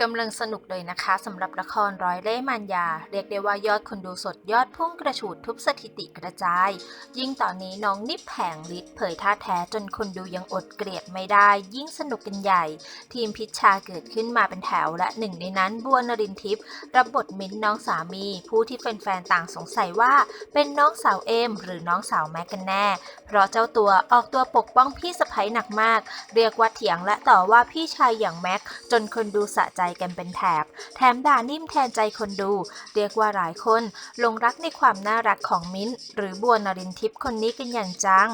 กำลังสนุกเลยนะคะสำหรับละครร้อยเล่ห์มันยา เรียกได้ว่ายอดคนดูสดยอดพุ่งกระฉูดทุบสถิติกระจาย ยิ่งตอนนี้น้องนิบแผงฤทธิ์เผยท่าแท้จนคนดูยังอดเกลียดไม่ได้ ยิ่งสนุกกันใหญ่ ทีมพิชชาเกิดขึ้นมาเป็นแถวและหนึ่งในนั้นบัวนรินทิพย์รับบทมิ้นน้องสามี ผู้ที่แฟนๆต่างสงสัยว่า เป็นน้องสาวเอม หรือน้องสาวแม็กกันแน่ เพราะเจ้าตัวออกตัวปกป้องพี่สะใภ้หนักมาก เรียกว่าเถียงและต่อว่าพี่ชายอย่างแม็กจนคนดูสะใจกันเป็นแถบ แถมด่านิ่มแทนใจคนดู เรียกว่าหลายคนหลงรักในความน่ารักของมิ้นท์หรือบัวนรินทิพย์คนนี้กันอย่างจัง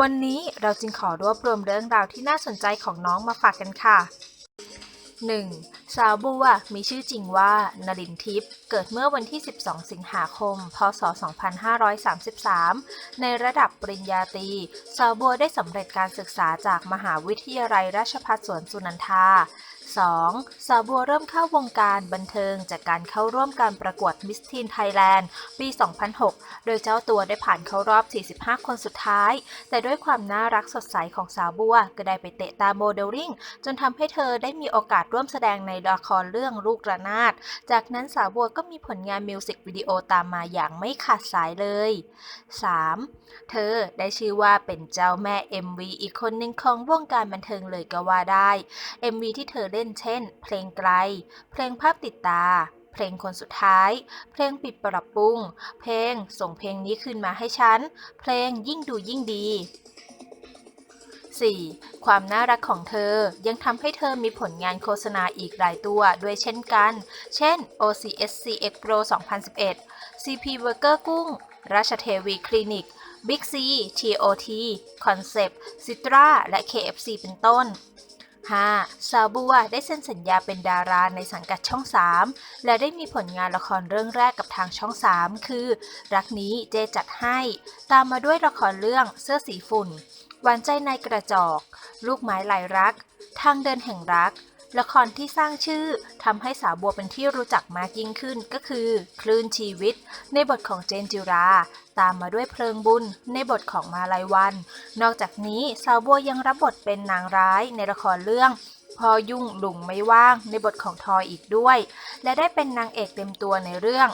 วันนี้เราจึงขอรวบรวมเรื่องราวที่น่าสนใจของน้องมาฝากกันค่ะ 1. สาวบัวมีชื่อจริงว่านรินทิพย์เกิดเมื่อวันที่ 12 สิงหาคม พศ 2533 ในระดับปริญญาตรี สาวบัวได้สำเร็จการศึกษาจากมหาวิทยาลัยราชภัฏสวนสุนันทา 2. สาวบัวเริ่มเข้าวงการบันเทิงจากการเข้าร่วมการประกวดมิสทีนไทยแลนด์ปี 2006 โดยเจ้าตัวได้ผ่านเข้ารอบ 45 คนสุดท้าย แต่ด้วยความน่ารักสดใสของสาวบัวก็ได้ไปเตะตาโมเดลลิ่ง จนทำให้เธอได้มีโอกาสร่วมแสดงในละครเรื่องลูกระนาด จากนั้นสาวบัวก็มีผลงานมิวสิกวิดีโอตามมาอย่างไม่ขาดสายเลย 3. เธอได้ชื่อว่าเป็นเจ้าแม่ MV อีกคนหนึ่งของวงการบันเทิงเลยก็ว่าได้ MV ที่เธอเล่นเช่น เพลงไกล เพลงภาพติดตา เพลงคนสุดท้าย เพลงปิดปรับปรุง เพลงส่งเพลงนี้คืนมาให้ฉัน เพลงยิ่งดูยิ่งดี 4. ความน่ารักของเธอยังทำให้เธอมีผลงานโฆษณาอีกหลายตัวด้วยเช่นกัน เช่น OCSCX Pro 2011 CP Burger กุ้ง ราชเทวีคลินิก Big C TOT Concept Citra และ KFC เป็นต้น 5. ซาบัวได้เซ็นสัญญาเป็นดาราในสังกัดช่อง 3 และได้มีผลงานละครเรื่องแรกกับทางช่อง 3 คือ รักนี้เจจัดให้ ตามมาด้วยละครเรื่องเสื้อสีฝุ่นหวานใจในกระจอก ลูกไม้ลายรัก ทางเดินแห่งรัก ละครที่สร้างชื่อทำให้สาวบัวเป็นที่รู้จักมากยิ่งขึ้นก็คือ คลื่นชีวิต ในบทของเจนจิรา ตามมาด้วยเพลิงบุญ ในบทของมาลายวัน นอกจากนี้สาวบัวยังรับบทเป็นนางร้ายในละครเรื่องพอยุ่งหลุงไม่ว่างในบทของทอยอีกด้วย และได้เป็นนางเอกเต็มตัวในเรื่อง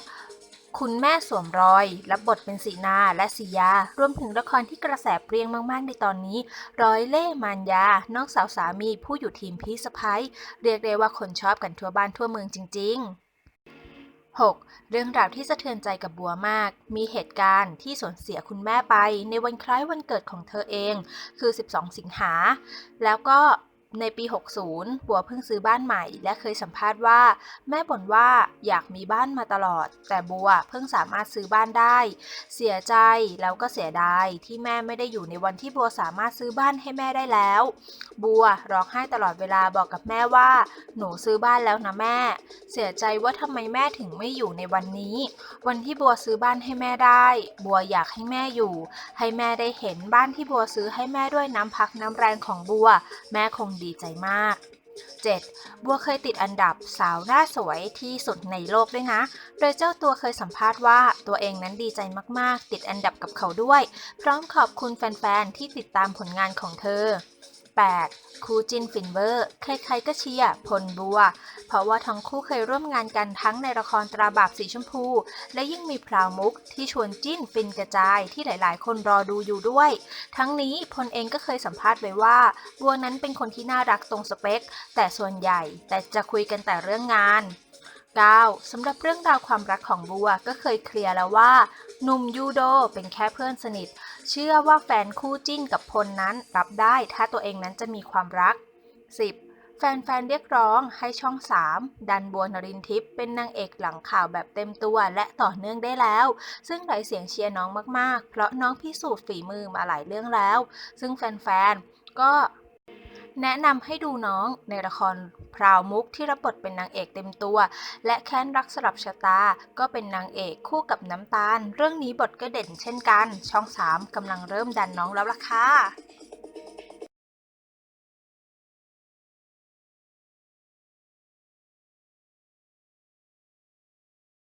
คุณแม่สวมรอย รับบทเป็นสีนาและสียา รวมถึงละครที่กระแสเปรี้ยงมากๆ ในตอนนี้ ร้อยเล่มานยา น้องสาวสามีผู้อยู่ทีมพี่สะพ้ยเรียกได้ว่าคนชอบกันทั่วบ้านทั่วเมืองจริง ๆ 6. เรื่องราวที่สะเทือนใจกับบัวมาก มีเหตุการณ์ที่สูญเสียคุณแม่ไปในวันคล้ายวันเกิดของเธอเอง คือ 12 สิงหา แล้วก็ ในปี 60 บัวเพิ่งซื้อบ้านใหม่ และเคยสัมภาษณ์ว่า แม่บ่นว่าอยากมีบ้านมาตลอด แต่บัวเพิ่งสามารถซื้อบ้านได้ เสียใจแล้วก็เสียดายที่แม่ไม่ได้อยู่ในวันที่บัวสามารถซื้อบ้านให้แม่ได้แล้ว บัวร้องไห้ตลอดเวลาบอกกับแม่ว่า หนูซื้อบ้านแล้วนะแม่ เสียใจว่าทำไมแม่ถึงไม่อยู่ในวันนี้ วันที่บัวซื้อบ้านให้แม่ได้ บัวอยากให้แม่อยู่ ให้แม่ได้เห็นบ้านที่บัวซื้อให้แม่ด้วยน้ำพักน้ำแรงของบัว แม่คงดีใจมาก 7. บัวเคยติดอันดับสาวหน้าสวยที่สุดในโลกด้วยนะ โดยเจ้าตัวเคยสัมภาษณ์ว่าตัวเองนั้นดีใจมากๆ ติดอันดับกับเขาด้วย พร้อมขอบคุณแฟนๆ ที่ติดตามผลงานของเธอ 8. คู่จินฟินเบอร์ ใครๆก็เชียร์พลบัว เพราะว่าทั้งคู่เคยร่วมงานกันทั้งในละครตราบาปสีชมพู และยิ่งมีพราวมุกที่ชวนจิ้นฟินกระจายที่หลายๆ คนรอดูอยู่ด้วย ทั้งนี้พลเองก็เคยสัมภาษณ์ไว้ว่า บัวนั้นเป็นคนที่น่ารักตรงสเปค แต่ส่วนใหญ่แต่จะคุยกันแต่เรื่องงาน 9. สำหรับเรื่องราวความรักของบัวก็เคยเคลียร์แล้วว่าหนุ่มยูโดเป็นแค่เพื่อนสนิท เชื่อว่าแฟนคู่จิ้นกับพลนั้นรับได้ถ้าตัวเองนั้นจะมีความรัก 10. แฟนๆเรียกร้องให้ช่อง 3 ดันบัวนรินทิพย์เป็นนางเอกหลังข่าวแบบเต็มตัวและต่อเนื่องได้แล้ว ซึ่งหลายเสียงเชียร์น้องมากๆ เพราะน้องพิสูจน์ฝีมือมาหลายเรื่องแล้ว ซึ่งแฟนๆก็ แนะนำให้ดูน้องในละครพราวมุกที่รับบทเป็นนางเอกเต็มตัว และแค้นรักสลับชะตา ก็เป็นนางเอกคู่กับน้ำตาล เรื่องนี้บทก็เด่นเช่นกัน ช่อง 3กำลังเริ่มดันน้องแล้วล่ะค่ะ